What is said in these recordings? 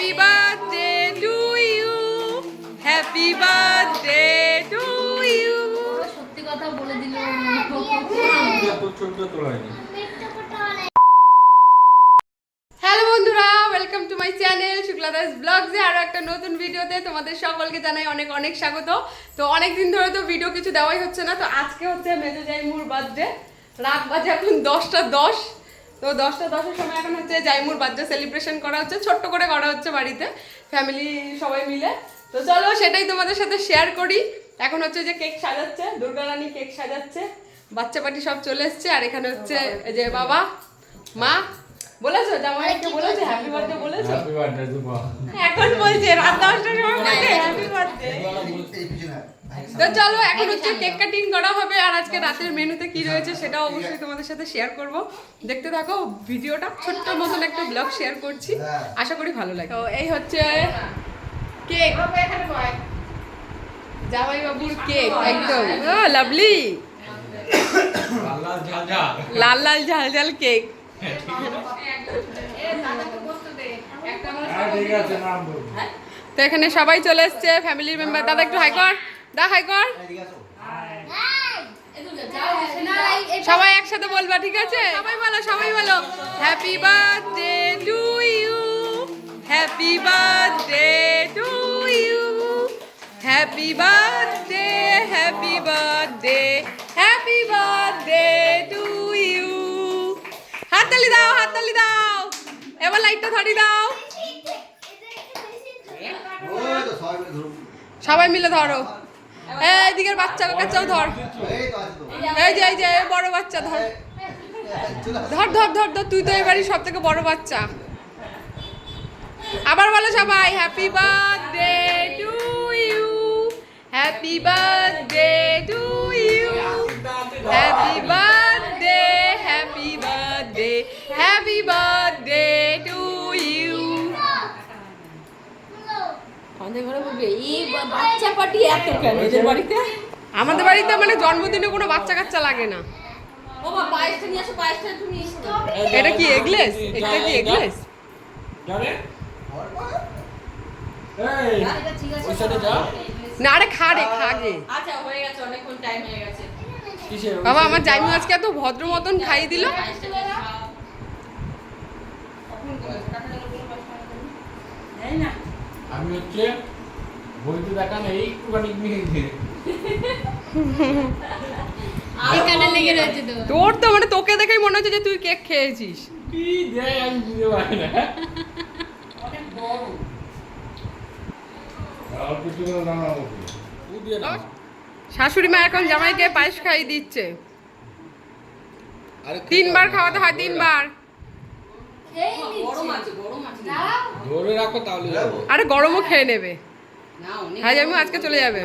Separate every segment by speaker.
Speaker 1: Happy birthday to you happy birthday to you
Speaker 2: সত্যি কথা বলে দিল
Speaker 1: হ্যালো বন্ধুরা welcome to my channel Shukla Das ব্লগসে আরও একটা নতুন ভিডিওতে তোমাদের সকলকে জানাই অনেক অনেক স্বাগত। তো অনেক দিন ধরে তো ভিডিও কিছু দেওয়াই হচ্ছে না তো আজকে হচ্ছে মেজো জাইমুর বার্থডে রাত বাজে এখন দশটা দশ। তো দশটা দশের সময় এখন হচ্ছে জাইমুর বার্থডে সেলিব্রেশন করা হচ্ছে ছোট্ট করে করা হচ্ছে বাড়িতে ফ্যামিলি সবাই মিলে তো চলো সেটাই তোমাদের সাথে শেয়ার করি এখন হচ্ছে যে কেক সাজাচ্ছে দুর্গা রানী কেক সাজাচ্ছে বাচ্চা পাটি সব চলে এসছে আর এখানে হচ্ছে যে বাবা মা বলেছ জামাইকে বলেছ হ্যাপি বার্থডে বলেছ
Speaker 3: হ্যাপি বার্থডে
Speaker 1: এখন বলছে রাত দশটার সময় হ্যাপি বার্থডে তো চলো এখন হচ্ছে কেক কাটিং করা হবে আর আজকে রাতের মেনুতে কি রয়েছে সেটাও অবশ্যই তোমাদের সাথে শেয়ার করব। দেখতে থাকো ভিডিওটা ছোট্ট মতন একটা ব্লগ শেয়ার করছি। আশা করি ভালো লাগে। তো এই হচ্ছে কেক জামাই বাবুর কেক একদম। লাভলি লাল লাল ঝাল ঝাল। কেক
Speaker 3: হ্যাঁ ঠিক আছে। নাম বলুন।
Speaker 1: তো এখানে সবাই চলে এসছে ফ্যামিলির মেম্বার দাদা একটু হাই কর। কর সবাই একসাথে বলবা ঠিক আছে সবাই বলো সবাই বলো happy birthday to you happy birthday to you happy birthday happy birthday happy birthday to you হাততালি দাও হাততালি দাও এবার লাইটটা ধরি দাও সবাই মিলে ধরো এই দিকের বাচ্চা কাচ্চাও ধর। এই যে এই যে বড় বাচ্চা ধর। ধর ধর ধর ধর, তুই তো এবারই সব থেকে বড় বাচ্চা। আবার বলো সবাই happy birthday to you happy birthday to you happy birthday happy birthday happy birthday
Speaker 2: আমাদের এই বাচ্চা পার্টি এত কেন এদের বাড়িতে?
Speaker 1: আমাদের বাড়িতে মানে জন্মদিনে কোনো বাচ্চা কাচ্চা লাগে না।
Speaker 2: ও মা পায়েসটা নিয়ে আসো পায়েসটা তুমি নিয়ে
Speaker 1: এটা কি এগলেস? এটা কি এগলেস?
Speaker 3: যাবে এই
Speaker 2: এটা ঠিক আছে।
Speaker 3: ওই সাইডে যা।
Speaker 1: না আরে খা রে খা গে
Speaker 2: আচ্ছা হয়ে গেছে অনেকক্ষণ টাইম হয়ে গেছে।
Speaker 3: কিসের ওই
Speaker 1: বাবা আমার। জাইমু আজকে এত ভদ্র মতন দিল।
Speaker 3: আমি হচ্ছে বইতে দেখান এইটুখানি
Speaker 2: তো।
Speaker 1: তোর তো মানে তোকে দেখেই মনে হচ্ছে যে তুই কেক খেয়েছিস।
Speaker 3: কি দেয় আমি বুঝতে পারি না।
Speaker 1: শাশুড়ি মা এখন জামাইকে পায়েস খাইয়ে দিচ্ছে। তিনবার খাওয়াতে হয় তিনবার।
Speaker 2: গরম আছে গরম আছে।
Speaker 3: ধরে রাখো তাহলে। যাব
Speaker 1: আরে গরমও খেয়ে নেবে। হ্যাঁ,
Speaker 2: গরম।
Speaker 1: আজকে চলে যাবে।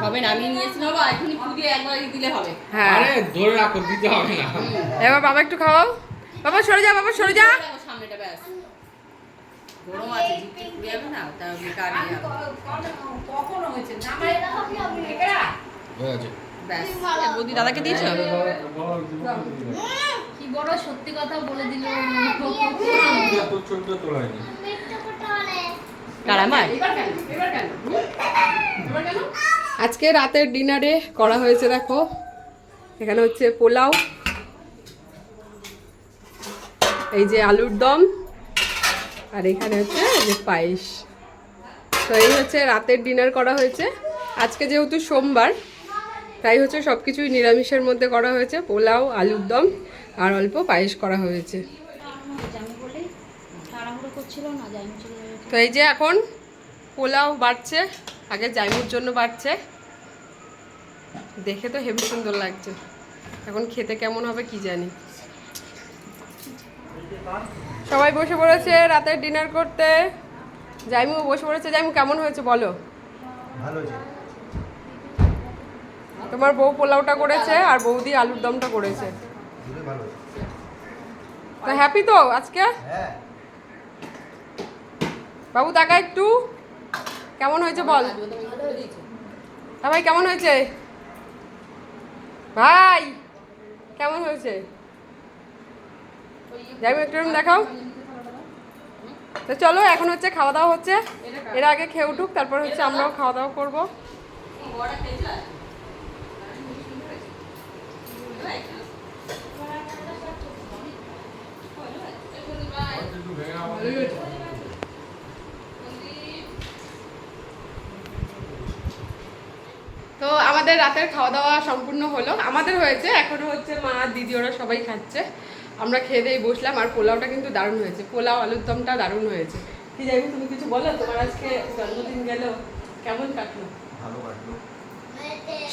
Speaker 2: সবে নামিয়ে নিয়েছিল বাবা এখনই ফুটিয়ে একবার দিলে হবে।
Speaker 1: হ্যাঁ।
Speaker 3: আরে ধরে রাখো দিতে হবে না।
Speaker 1: এবার বাবা একটু বাবা সরে যা বাবা সরে যা।
Speaker 2: সামনেটা ব্যাস। গরম আছে জিপে পুড়ে যাবে না? তা বেকার হবে। ব্যাস। বৌদি দাদাকে দিয়েছ? কি বড় সত্যি কথা বলে দিল
Speaker 1: আজকে রাতের ডিনারে করা হয়েছে দেখো। এখানে হচ্ছে পোলাও এই যে আলুর দম আর এখানে হচ্ছে যে পায়েস। তো এই হচ্ছে রাতের ডিনার করা হয়েছে। আজকে যেহেতু সোমবার তাই হচ্ছে সব কিছুই নিরামিষের মধ্যে করা হয়েছে। পোলাও আলুর দম আর অল্প পায়েস করা হয়েছে।
Speaker 2: না চলে
Speaker 1: তো এই যে এখন পোলাও বাড়ছে আগে জাইমুর জন্য বাড়ছে। দেখে তো হেভি সুন্দর লাগছে। এখন খেতে কেমন হবে কি জানি। সবাই বসে পড়েছে রাতের ডিনার করতে। জাইমু বসে পড়েছে। জাইমু কেমন হয়েছে বলো?
Speaker 4: ভালো
Speaker 1: তোমার বউ পোলাওটা করেছে আর বৌদি আলুর দমটা করেছে। তো হ্যাপি তো আজকে?
Speaker 4: হ্যাঁ।
Speaker 1: বাবু, তাকা একটু। কেমন হয়েছে বল? ভাই কেমন হয়েছে? ভাই, কেমন হয়েছে? যাই একটু দেখাও। তো চলো, এখন হচ্ছে খাওয়া দাওয়া হচ্ছে। এর আগে খেয়ে উঠুক, তারপর হচ্ছে আমরাও খাওয়া দাওয়া করব।
Speaker 2: বড়টা খেয়েছিল
Speaker 3: একটু ভেঙে আমাদের
Speaker 1: রাতের খাওয়া দাওয়া সম্পূর্ণ হলো। আমাদের হয়েছে এখনও হচ্ছে মা দিদি ওরা সবাই খাচ্ছে। আমরা খেয়ে দিয়ে বসলাম আর পোলাওটা কিন্তু দারুণ হয়েছে। পোলাও আলুর দমটা দারুণ হয়েছে। কি যাই তুমি কিছু বলো? তোমার আজকে জন্মদিন গেল কেমন কাটলো?
Speaker 4: ভালো কাটলো।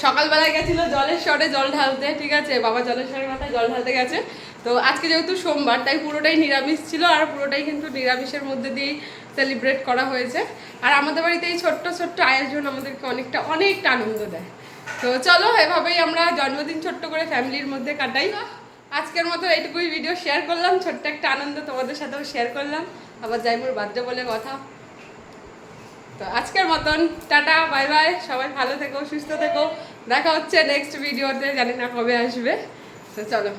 Speaker 1: সকালবেলায় গেছিল জলের শরে জল ঢালতে ঠিক আছে? বাবা জলের শরের মাথায় জল ঢালতে গেছে। তো আজকে যেহেতু সোমবার তাই পুরোটাই নিরামিষ ছিল আর পুরোটাই কিন্তু নিরামিষের মধ্যে দিয়েই সেলিব্রেট করা হয়েছে। আর আমাদের বাড়িতে এই ছোট্ট ছোট্ট আয়োজন আমাদেরকে অনেকটা অনেকটা আনন্দ দেয়। তো চলো, এভাবেই আমরা জন্মদিন ছোট্ট করে ফ্যামিলির মধ্যে কাটাই। আজকের মতো এইটুকুই ভিডিও শেয়ার করলাম। ছোট্ট একটা আনন্দ তোমাদের সাথেও শেয়ার করলাম। আবার জাইমুর বার্থডে বলে কথা। তো আজকের মতন, টাটা বাই বাই সবাই ভালো থেকো, সুস্থ থেকো। দেখা হচ্ছে নেক্সট ভিডিওতে জানি না কবে আসবে। তো চলো।